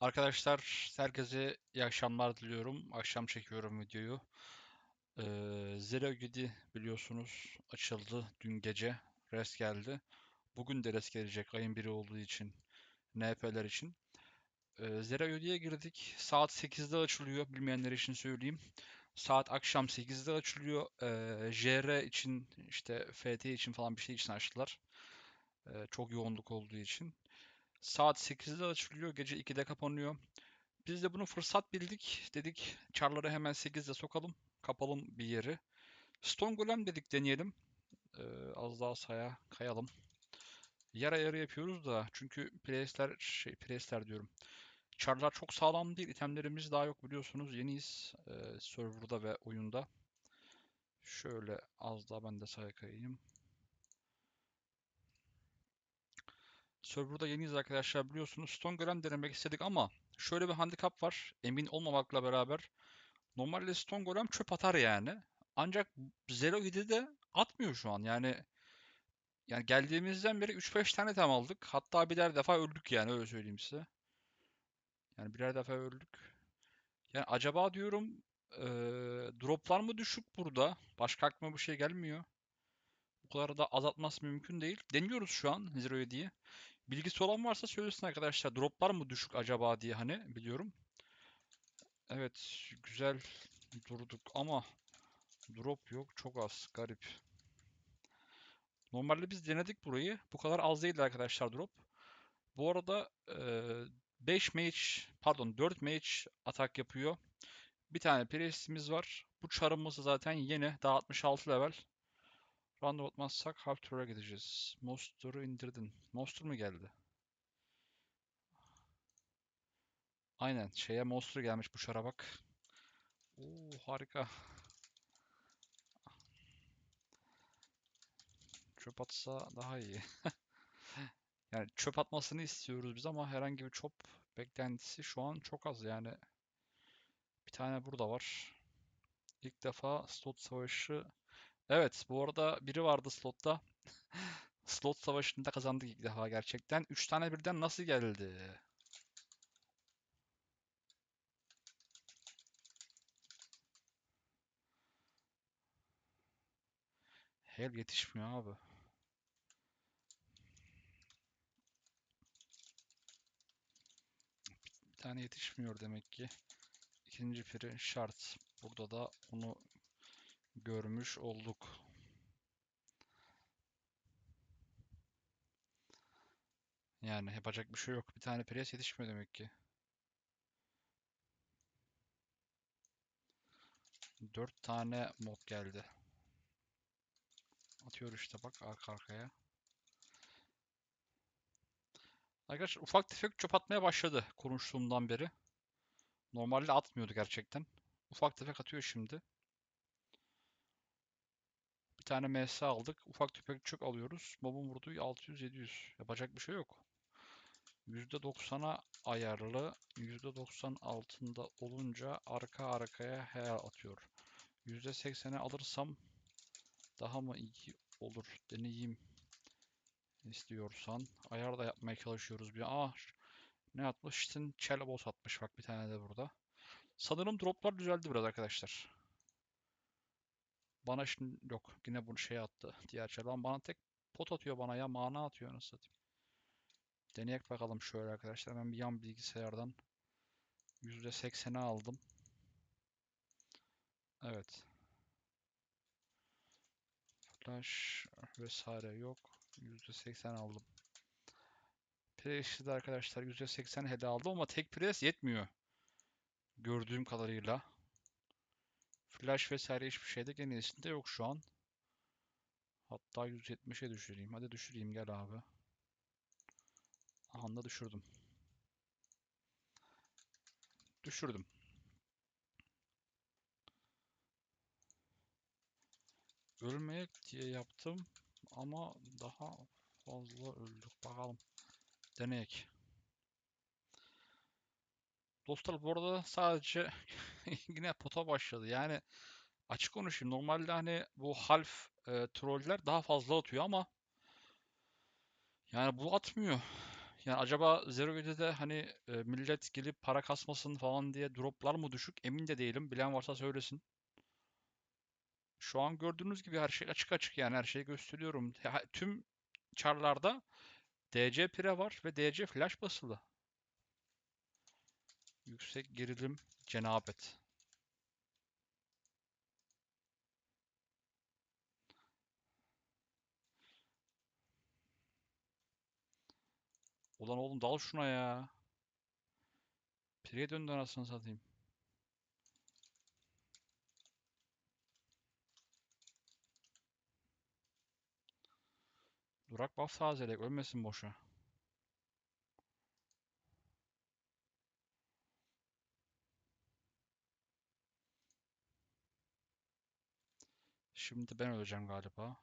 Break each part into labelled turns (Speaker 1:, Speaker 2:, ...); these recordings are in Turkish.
Speaker 1: Arkadaşlar herkese iyi akşamlar diliyorum. Akşam çekiyorum videoyu. Ee, Zero Gidi biliyorsunuz açıldı dün gece. Res geldi. Bugün de res gelecek ayın biri olduğu için. NP'ler için. Ee, Zero Gidi'ye girdik. Saat 8'de açılıyor. Bilmeyenler için söyleyeyim. Saat akşam 8'de açılıyor. Ee, JR için işte FT için falan bir şey için açtılar. Ee, çok yoğunluk olduğu için. Saat 8'de açılıyor. Gece 2'de kapanıyor. Biz de bunu fırsat bildik. Dedik çarları hemen 8'de sokalım. Kapalım bir yeri. Stone Golem dedik deneyelim. Ee, az daha saya kayalım. Yara yarı yapıyoruz da çünkü place'ler şey place'ler diyorum. Çarlar çok sağlam değil. İtemlerimiz daha yok biliyorsunuz. Yeniyiz e, serverda ve oyunda. Şöyle az daha ben de saya kayayım. Serverda yeniyiz arkadaşlar biliyorsunuz. Stone Golem denemek istedik ama şöyle bir handikap var. Emin olmamakla beraber Normalde Stone Golem çöp atar yani. Ancak Zero de atmıyor şu an. Yani yani geldiğimizden beri 3-5 tane tam aldık. Hatta birer defa öldük yani öyle söyleyeyim size. Yani birer defa öldük. Yani acaba diyorum eee, droplar mı düşük burada? Başka aklıma bir şey gelmiyor. Bu kadar da azaltması mümkün değil. Deniyoruz şu an Zero 7'yi. Bilgisi olan varsa söylesin arkadaşlar. Droplar mı düşük acaba diye hani biliyorum. Evet güzel durduk ama Drop yok. Çok az. Garip. Normalde biz denedik burayı. Bu kadar az değildi arkadaşlar drop. Bu arada 5 mage pardon 4 mage atak yapıyor. Bir tane priestimiz var. Bu çarımız zaten yeni. Daha 66 level. Random atmazsak half tur'a gideceğiz. Monster'ı indirdin. Monster mu geldi? Aynen. Şeye Monster gelmiş bu çara bak. Oo harika. Çöp atsa daha iyi. Yani çöp atmasını istiyoruz biz ama herhangi bir çöp beklentisi şu an çok az yani. Bir tane burada var. İlk defa slot savaşı. Evet bu arada biri vardı slotta. Slot savaşında kazandık ilk defa gerçekten. 3 tane birden nasıl geldi? Hell yetişmiyor abi. Bir tane yetişmiyor demek ki. İkinci piri şart. Burada da onu görmüş olduk. Yani yapacak bir şey yok. Bir tane pres yetişmiyor demek ki. Dört tane mod geldi. Atıyor işte bak arka arkaya. Arkadaşlar ufak tefek çöp atmaya başladı konuştuğumdan beri. Normalde atmıyordu gerçekten. Ufak tefek atıyor şimdi. Tane MS aldık. Ufak tefek çöp alıyoruz. Mob'un vurduğu 600-700. Yapacak bir şey yok. %90'a ayarlı. %90 altında olunca arka arkaya her atıyor. %80'e alırsam daha mı iyi olur deneyeyim istiyorsan. Ayar da yapmaya çalışıyoruz bir. Aa ne atmış? İşte Chelabos atmış bak bir tane de burada. Sanırım droplar düzeldi biraz arkadaşlar. Bana şimdi yok yine bunu şey attı. Diğer Chelabos bana tek pot atıyor bana ya mana atıyor nasıl satayım. Deneyek bakalım şöyle arkadaşlar. Ben bir yan bilgisayardan %80'e aldım. Evet. Flash vesaire yok. %80 aldım. Press'de arkadaşlar %80 hede aldım ama tek press yetmiyor. Gördüğüm kadarıyla. Flash vesaire hiçbir şeyde içinde yok şu an. Hatta 170'e düşüreyim. Hadi düşüreyim gel abi. Aha düşürdüm. Düşürdüm. Ölmeyek diye yaptım ama daha fazla öldük. Bakalım. Deneyek. Dostlar bu arada sadece yine pota başladı. Yani açık konuşayım. Normalde hani bu half e, troller daha fazla atıyor ama yani bu atmıyor. Yani acaba Zero G'de hani e, millet gelip para kasmasın falan diye droplar mı düşük? Emin de değilim. Bilen varsa söylesin. Şu an gördüğünüz gibi her şey açık açık yani her şeyi gösteriyorum. Tüm charlarda DC pire var ve DC flash basılı. Yüksek gerilim cenabet. Ulan oğlum dal şuna ya. Pireye döndü anasını satayım. Durak buff tazelek ölmesin boşa. Şimdi ben öleceğim galiba.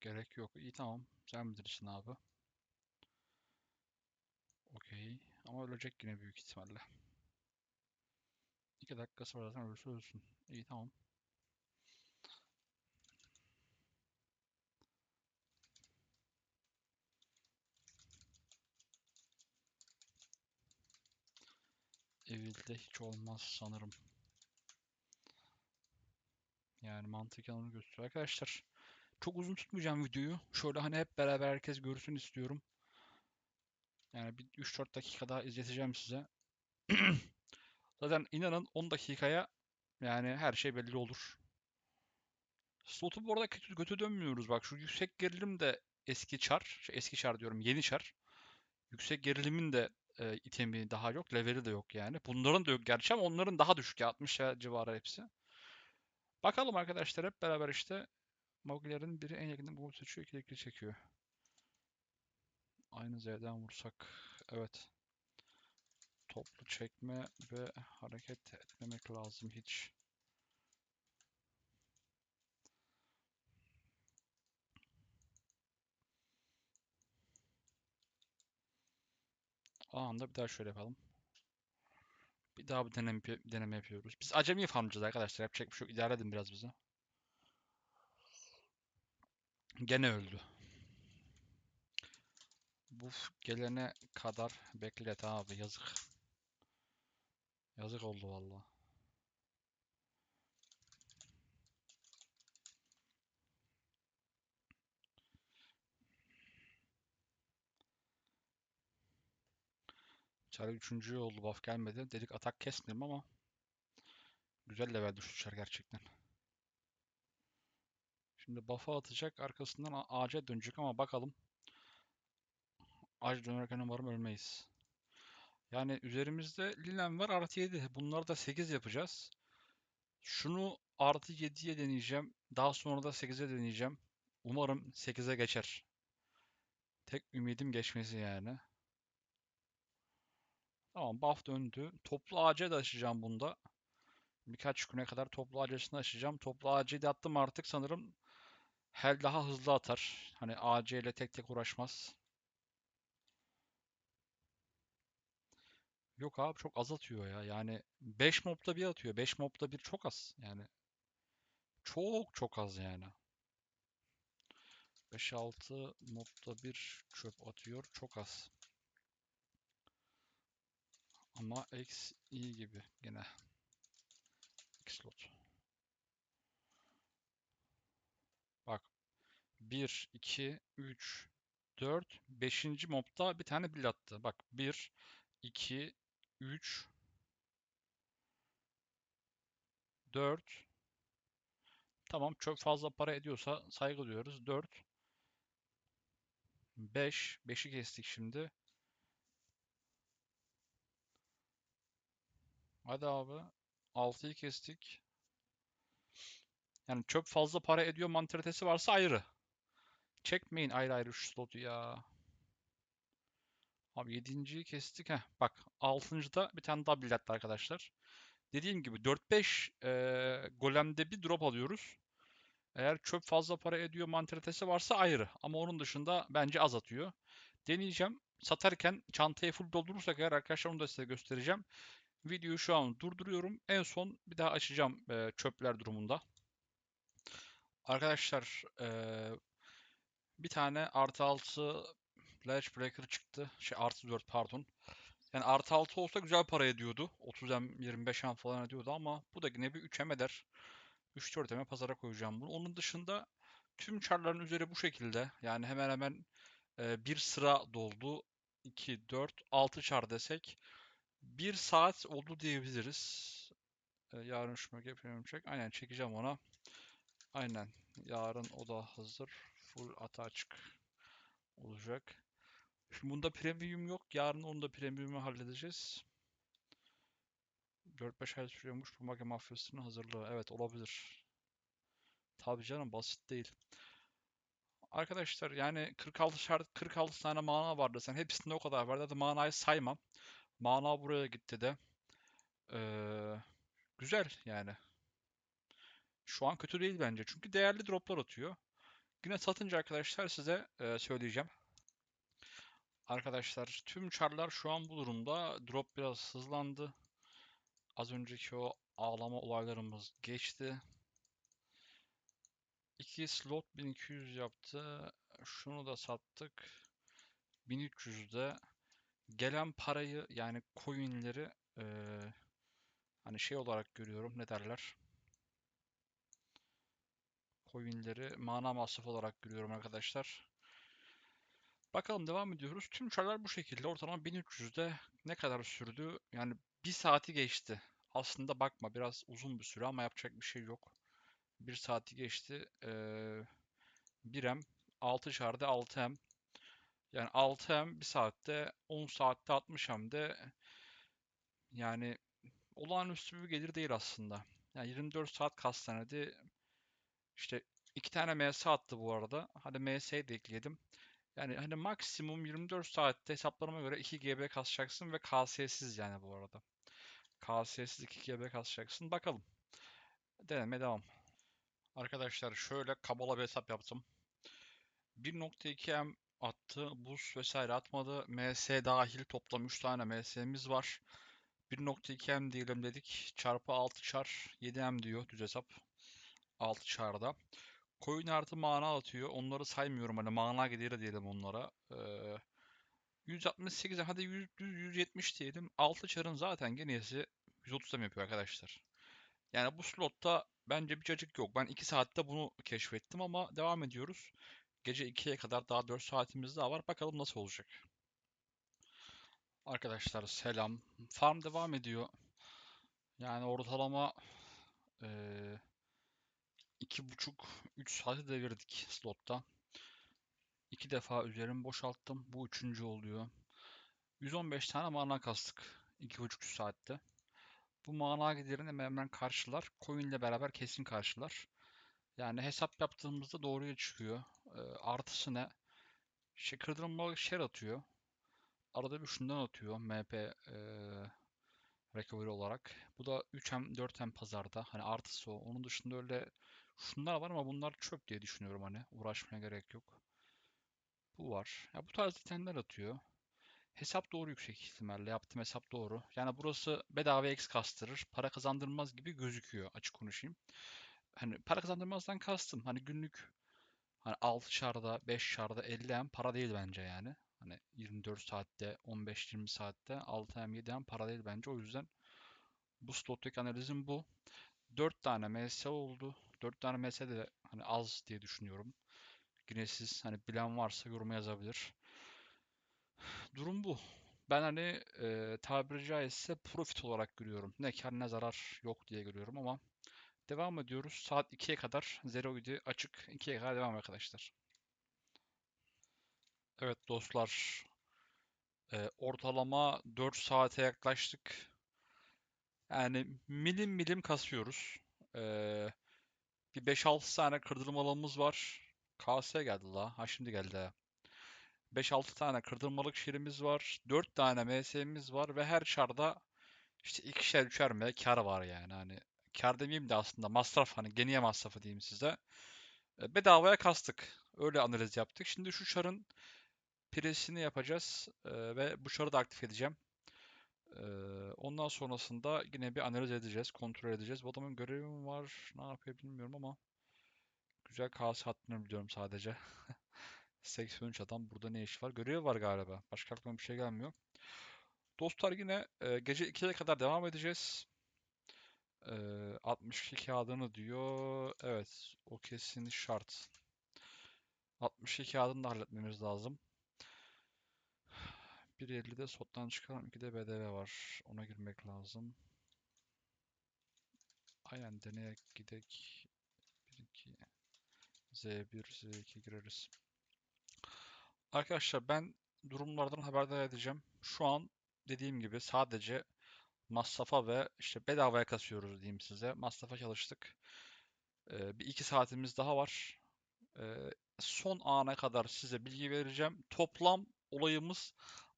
Speaker 1: Gerek yok. İyi tamam. Sen bilirsin abi. Okey. Ama ölecek yine büyük ihtimalle. İki dakikası var zaten ölürse ölsün. İyi tamam. Evil'de hiç olmaz sanırım. Yani mantıken onu gösteriyor. Arkadaşlar çok uzun tutmayacağım videoyu. Şöyle hani hep beraber herkes görsün istiyorum. Yani bir 3-4 dakika daha izleteceğim size. Zaten inanın 10 dakikaya yani her şey belli olur. Slotu bu arada kötü, kötü dönmüyoruz. Bak şu yüksek gerilim de eski çar. Eski çar diyorum yeni çar. Yüksek gerilimin de e, itemi daha yok. Leveli de yok yani. Bunların da yok gerçi ama onların daha düşük ya. 60 civarı hepsi. Bakalım arkadaşlar hep beraber işte Moglerin biri en yakında bu seçiyor. iki ikili çekiyor. Aynı Z'den vursak. Evet. Toplu çekme ve hareket etmemek lazım hiç. O anda bir daha şöyle yapalım. Bir daha bir deneme, deneme yapıyoruz. Biz acemi farmcıyız arkadaşlar. Yapacak bir şey yok. İdare edin biraz bize. Gene öldü. Bu gelene kadar beklet abi yazık. Yazık oldu vallahi. Çar 3. oldu buff gelmedi. Dedik atak kesmeyelim ama güzel level düştü Çar gerçekten. Şimdi buff'a atacak arkasından ağaca dönecek ama bakalım. Ağaç dönerken umarım ölmeyiz. Yani üzerimizde Lilen var artı 7. Bunları da 8 yapacağız. Şunu artı 7'ye deneyeceğim. Daha sonra da 8'e deneyeceğim. Umarım 8'e geçer. Tek ümidim geçmesi yani. Tamam buff döndü. Toplu ağaca da açacağım bunda. Birkaç güne kadar toplu ağacını açacağım. Toplu ağacı da attım artık sanırım. Hel daha hızlı atar. Hani AC ile tek tek uğraşmaz. Yok abi çok az atıyor ya. Yani 5 mobda bir atıyor. 5 mobda bir çok az. Yani çok çok az yani. 5-6 mobda bir çöp atıyor. Çok az. Ama X iyi gibi gene. X slot. Bak. 1, 2, 3, 4, 5. mobda bir tane bil attı. Bak 1, 2, 3, 4. Tamam çok fazla para ediyorsa saygı duyuyoruz. 4, 5. 5'i kestik şimdi. Hadi abi. 6'yı kestik. Yani çöp fazla para ediyor mantalitesi varsa ayrı. Çekmeyin ayrı ayrı şu slotu ya. Abi 7.yi kestik. Heh, bak 6.da bir tane daha bilet arkadaşlar. Dediğim gibi 4-5 e, golemde bir drop alıyoruz. Eğer çöp fazla para ediyor mantalitesi varsa ayrı. Ama onun dışında bence az atıyor. deneyeceğim. Satarken çantayı full doldurursak eğer arkadaşlar onu da size göstereceğim. Videoyu şu an durduruyorum. En son bir daha açacağım e, çöpler durumunda. Arkadaşlar e, bir tane artı 6 Ledge Breaker çıktı. Şey artı 4 pardon. Yani artı 6 olsa güzel para ediyordu. 30M 25M falan ediyordu ama bu da yine bir 3M eder. 3-4 pazara koyacağım bunu. Onun dışında tüm çarların üzeri bu şekilde. Yani hemen hemen e, bir sıra doldu. 2, 4, 6 çar desek. 1 saat oldu diyebiliriz. E, yarın şu yapıyorum çek. Aynen çekeceğim ona. Aynen. Yarın o da hazır. Full ata açık olacak. Şimdi bunda premium yok. Yarın onu da premium'u halledeceğiz. 4-5 ay sürüyormuş bu mage mafyasının hazırlığı. Evet olabilir. Tabii canım basit değil. Arkadaşlar yani 46 şart 46 tane mana var desen hepsinde o kadar var. Hadi manayı saymam. Mana buraya gitti de. Ee, güzel yani. Şu an kötü değil bence. Çünkü değerli droplar atıyor. Yine satınca arkadaşlar size e, söyleyeceğim. Arkadaşlar tüm çarlar şu an bu durumda. Drop biraz hızlandı. Az önceki o ağlama olaylarımız geçti. 2 slot 1200 yaptı. Şunu da sattık. 1300'de gelen parayı yani coinleri e, hani şey olarak görüyorum ne derler coinleri mana masrafı olarak görüyorum arkadaşlar. Bakalım devam ediyoruz. Tüm çarlar bu şekilde. Ortalama 1300'de ne kadar sürdü? Yani bir saati geçti. Aslında bakma biraz uzun bir süre ama yapacak bir şey yok. Bir saati geçti. Ee, 1M 6 çarda 6M. Yani 6M bir saatte 10 saatte 60M'de yani olağanüstü bir gelir değil aslında. Yani 24 saat kastanede işte iki tane MS attı bu arada. Hadi MS'yi de ekledim. Yani hani maksimum 24 saatte hesaplarıma göre 2 GB kasacaksın ve KS'siz yani bu arada. KS'siz 2 GB kasacaksın. Bakalım. Deneme devam. Arkadaşlar şöyle kabala bir hesap yaptım. 1.2M attı. Buz vesaire atmadı. MS dahil toplam 3 tane MS'miz var. 1.2M diyelim dedik. Çarpı 6 çar 7M diyor düz hesap. 6 çarda. Coin artı mana atıyor. Onları saymıyorum. Hani mana gideri diyelim onlara. Ee, 168 hadi 100, 170 diyelim. 6 çarın zaten genesi 130'da yapıyor arkadaşlar. Yani bu slotta bence bir cacık yok. Ben 2 saatte bunu keşfettim ama devam ediyoruz. Gece 2'ye kadar daha 4 saatimiz daha var. Bakalım nasıl olacak. Arkadaşlar selam. Farm devam ediyor. Yani ortalama buçuk, üç saati devirdik slotta. İki defa üzerimi boşalttım. Bu üçüncü oluyor. 115 tane mana kastık. iki buçuk saatte. Bu mana giderini hemen hemen karşılar. Coin ile beraber kesin karşılar. Yani hesap yaptığımızda doğruya çıkıyor. E, artısı ne? İşte share atıyor. Arada bir şundan atıyor. MP e, recovery olarak. Bu da 3M 4M pazarda. Hani artısı o. Onun dışında öyle Şunlar var ama bunlar çöp diye düşünüyorum hani. Uğraşmaya gerek yok. Bu var. Ya bu tarz itemler atıyor. Hesap doğru yüksek ihtimalle. Yaptığım hesap doğru. Yani burası bedava X kastırır. Para kazandırmaz gibi gözüküyor açık konuşayım. Hani para kazandırmazdan kastım. Hani günlük hani 6 şarda 5 şarda 50 M para değil bence yani. Hani 24 saatte 15-20 saatte 6 M 7 M para değil bence. O yüzden bu slottaki analizim bu. 4 tane MS oldu. 4 tane MS de hani az diye düşünüyorum. Yine hani bilen varsa yoruma yazabilir. Durum bu. Ben hani e, tabiri caizse profit olarak görüyorum. Ne kar ne zarar yok diye görüyorum ama devam ediyoruz. Saat 2'ye kadar Zero idi açık. 2'ye kadar devam arkadaşlar. Evet dostlar. E, ortalama 4 saate yaklaştık. Yani milim milim kasıyoruz. Ee, bir 5-6 tane kırdırmalımız var. KS geldi la. Ha şimdi geldi. 5-6 tane kırdırmalık şirimiz var. 4 tane MS'miz var ve her çarda işte ikişer üçer mi kar var yani. Hani kar demeyeyim de aslında masraf hani geniye masrafı diyeyim size. Bedavaya kastık. Öyle analiz yaptık. Şimdi şu çarın Presini yapacağız e, ve bıçağı da aktif edeceğim. E, ondan sonrasında yine bir analiz edeceğiz, kontrol edeceğiz. Bu adamın görevi mi var, ne yapıyor bilmiyorum ama güzel kase attığını biliyorum sadece. 83 adam burada ne iş var? Görevi var galiba. Başka aklıma bir şey gelmiyor. Dostlar yine e, gece 2'ye kadar devam edeceğiz. E, 62 kağıdını diyor. Evet, o kesin şart. 62 kağıdını da halletmemiz lazım. 1.50'de sottan çıkalım. 2'de BDV var. Ona girmek lazım. Aynen deneye gidek. 1 2 Z1 Z2 gireriz. Arkadaşlar ben durumlardan haberdar edeceğim. Şu an dediğim gibi sadece masrafa ve işte bedavaya kasıyoruz diyeyim size. Masrafa çalıştık. Ee, bir iki saatimiz daha var. Ee, son ana kadar size bilgi vereceğim. Toplam olayımız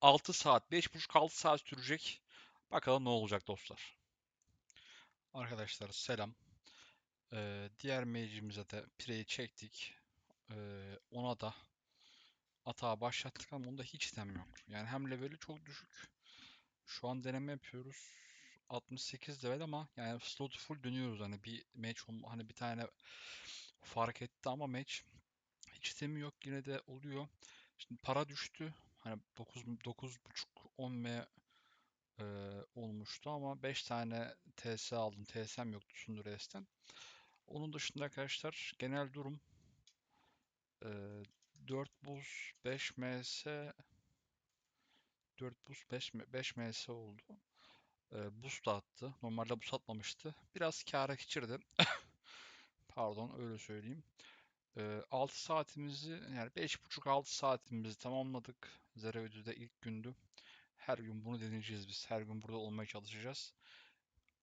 Speaker 1: 6 saat, 5,5-6 saat sürecek. Bakalım ne olacak dostlar. Arkadaşlar selam. Ee, diğer mage'imize de pireyi çektik. Ee, ona da atağa başlattık ama onda hiç item yok. Yani hem leveli çok düşük. Şu an deneme yapıyoruz. 68 level ama yani slot full dönüyoruz hani bir match hani bir tane fark etti ama match hiç itemi yok yine de oluyor. Şimdi para düştü. Hani 9 9.5 10 m e, olmuştu ama 5 tane TS aldım. TS'm yoktu Sundures'ten. Onun dışında arkadaşlar genel durum e, 4 buz 5 ms 4 buz 5, 5 ms oldu. E, boost da attı. Normalde boost atmamıştı. Biraz kâra geçirdi. Pardon öyle söyleyeyim. E, 6 saatimizi yani 5,5-6 saatimizi tamamladık. Zero ödüde ilk gündü. Her gün bunu deneyeceğiz biz. Her gün burada olmaya çalışacağız.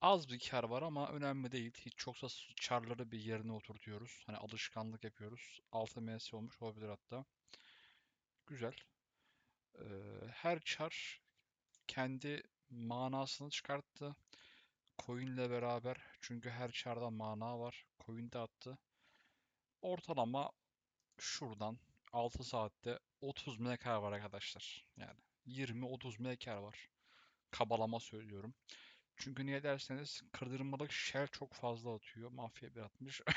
Speaker 1: Az bir kar var ama önemli değil. Hiç çoksa çarları bir yerine oturtuyoruz. Hani alışkanlık yapıyoruz. 6 ms olmuş olabilir hatta. Güzel. Her çar kendi manasını çıkarttı. Coin ile beraber. Çünkü her çarda mana var. Coin de attı. Ortalama şuradan 6 saatte 30 MK var arkadaşlar. Yani 20-30 MK var. Kabalama söylüyorum. Çünkü niye derseniz kırdırmalık shell çok fazla atıyor. Mafya bir atmış.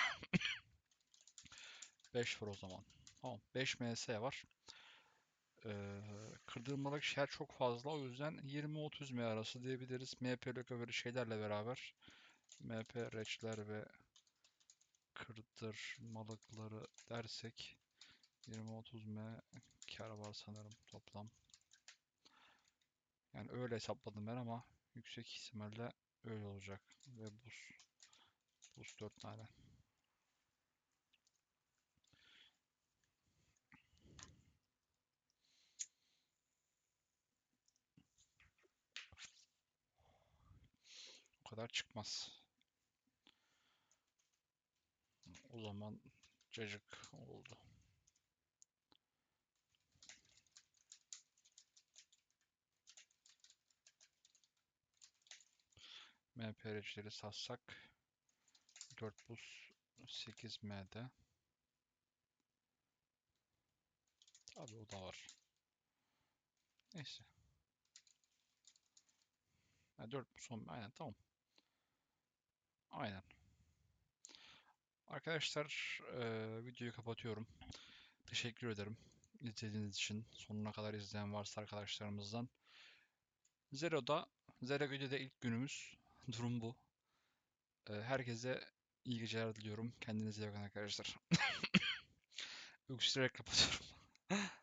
Speaker 1: 5 var o zaman. Tamam. 5 MS var. Ee, kırdırmalık shell çok fazla. O yüzden 20-30 M arası diyebiliriz. MP recovery şeylerle beraber. MP reçler ve kırdırmalıkları dersek 20-30 M kar var sanırım toplam. Yani öyle hesapladım ben ama yüksek ihtimalle öyle olacak. Ve buz. Buz 4 tane. Kadar çıkmaz. O zaman cacık oldu. MPR'cileri satsak 4 buz 8 M'de. Tabi o da var. Neyse. Ha, 4 buz 10 aynen tamam. Aynen. Arkadaşlar e, videoyu kapatıyorum. Teşekkür ederim izlediğiniz için. Sonuna kadar izleyen varsa arkadaşlarımızdan. Zero'da, Zero Video'da ilk günümüz. Durum bu. E, herkese iyi geceler diliyorum. Kendinize iyi bakın arkadaşlar. Öksürerek kapatıyorum.